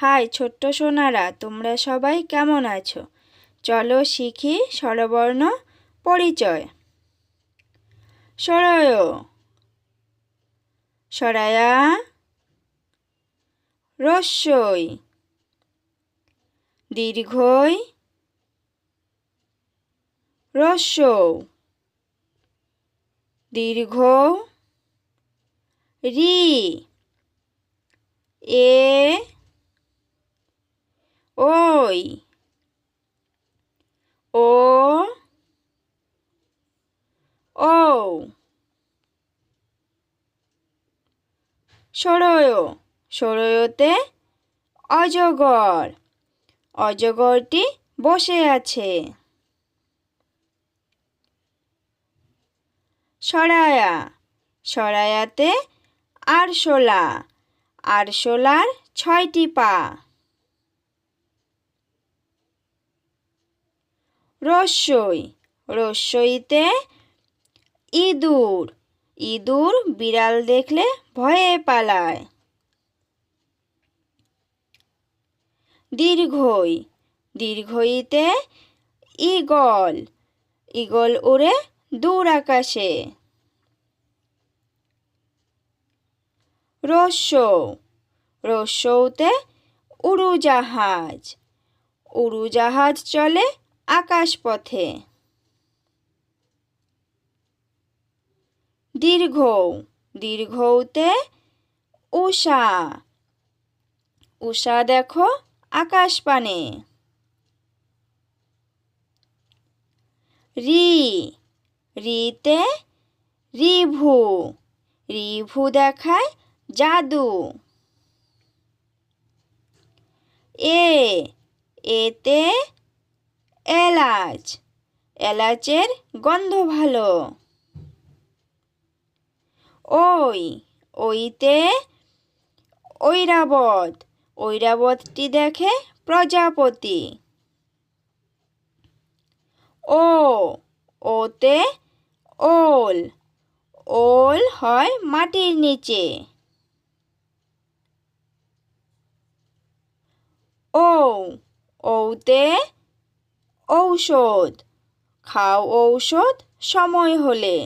High, ছোট্ট সোনারা, তোমরা সবাই কেমন আছো? চলো শিখি স্বরবর্ণ পরিচয়। সরয়। সরায়া। রস্যই। দীর্ঘই। রস্য দীর্ঘ। রি। এ। ওই। ও। ও। সরয়। সরয়তে অজগর। অজগরটি বসে আছে। সরায়া। সরায়াতে আরশোলা। আরশোলার ছয়টি পা। রস্যই রস্যইতে ইঁদুর। ইঁদুর বিড়াল দেখলে ভয়ে পালায়। দীর্ঘই, দীর্ঘইতে ইগল ইগল উড়ে দূর আকাশে। রস্য রস্যতে উড়োজাহাজ। উড়োজাহাজ চলে আকাশপথে। দীর্ঘ দীর্ঘতে উষা উষা দেখো আকাশ পানে রি, রিতে রিভু। রিভু দেখায় জাদু। এ, এতে এলাচ। এলাচের গন্ধ ভালো। ওই, ওইতে ঐরাবত। ঐরাবতটি দেখে প্রজাপতি। ও, ওতে ওল। ওল হয় মাটির নিচে। ও, ওতে ঔষধ। খাও ঔষধ সময় হলে।